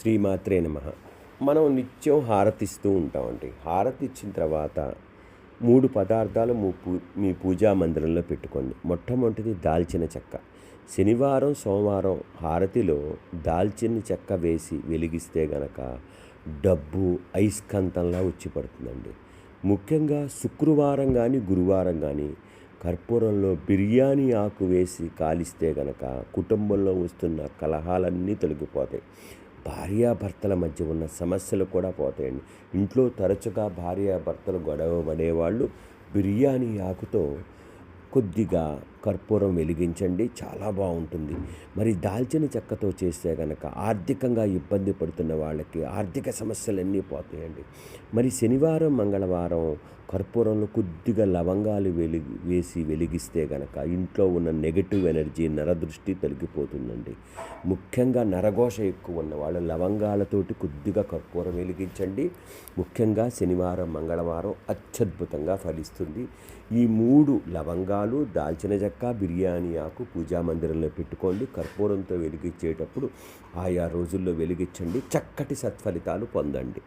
శ్రీమాత్రే నమ. మనం నిత్యం హారతిస్తూ ఉంటామండి. హారతి ఇచ్చిన తర్వాత మూడు పదార్థాలు మీ పూ మీ పూజా మందిరంలో పెట్టుకోండి. మొట్టమొదటిది దాల్చిన చెక్క. శనివారం సోమవారం హారతిలో దాల్చిన చెక్క వేసి వెలిగిస్తే గనక డబ్బు ఐస్కంతంలా వచ్చి పడుతుందండి ముఖ్యంగా శుక్రవారం కానీ గురువారం కానీ కర్పూరంలో బిర్యానీ ఆకు వేసి కాలిస్తే గనక కుటుంబంలో వస్తున్న కలహాలన్నీ తొలగిపోతాయి. భార్యాభర్తల మధ్య ఉన్న సమస్యలు కూడా పోతాయండి. ఇంట్లో తరచుగా భార్యాభర్తలు గొడవ పడేవాళ్ళు బిర్యానీ ఆకుతో కొద్దిగా కర్పూరం వెలిగించండి చాలా బాగుంటుంది. మరి దాల్చిన చెక్కతో చేస్తే కనుక ఆర్థికంగా ఇబ్బంది పడుతున్న వాళ్ళకి ఆర్థిక సమస్యలన్నీ పోతాయండి. మరి శనివారం మంగళవారం కర్పూరంలో కొద్దిగా లవంగాలు వెలిగి వేసి వెలిగిస్తే గనక ఇంట్లో ఉన్న నెగటివ్ ఎనర్జీ నరదృష్టి తొలగిపోతుందండి. ముఖ్యంగా నరఘోష ఎక్కువ ఉన్న వాళ్ళు లవంగాలతోటి కొద్దిగా కర్పూరం వెలిగించండి. ముఖ్యంగా శనివారం మంగళవారం అత్యద్భుతంగా ఫలిస్తుంది. ఈ మూడు లవంగాలు దాల్చిన చెక్క బిర్యానీ ఆకు పూజా మందిరంలో పెట్టుకోండి. కర్పూరంతో వెలిగించేటప్పుడు ఆయా రోజుల్లో వెలిగించండి. చక్కటి సత్ఫలితాలు పొందండి.